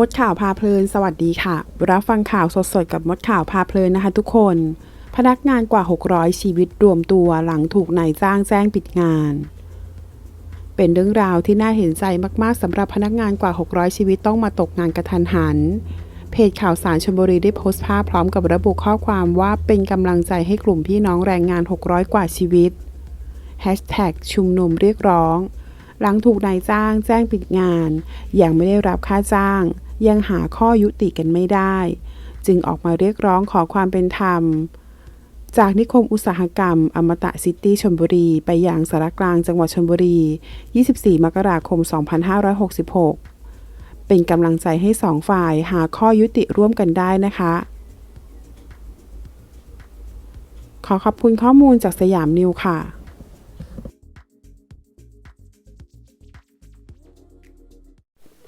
มดข่าวพาเพลิน สวัสดีค่ะ รับฟังข่าวสดๆ กับมดข่าวพาเพลินนะคะทุกคน พนักงานกว่า 600 ชีวิตรวมตัวหลังถูกนายจ้างแจ้งปิดงาน เป็นเรื่องราวที่น่าเห็นใจมากๆสำหรับพนักงานกว่า 600 ชีวิตต้องมาตกงานกระทันหัน เพจข่าวสารชลบุรีได้โพสต์ภาพพร้อมกับระบุข้อความว่าเป็นกำลังใจให้กลุ่มพี่น้องแรงงาน 600 กว่าชีวิตชุมนุมเรียกร้องหลังถูกนายจ้างแจ้งปิดงาน ยังไม่ได้รับค่าจ้าง ยังหาข้อยุติกันไม่ได้ จึงออกมาเรียกร้องขอความเป็นธรรม จากนิคมอุตสาหกรรม อมตะซิตี้ชลบุรี ไปยังสารกลางจังหวัดชลบุรี 24 มกราคม 2566 เป็นกำลังใจให้สองฝ่ายหาข้อยุติร่วมกันได้นะคะ ขอขอบคุณข้อมูลจากสยามนิวค่ะ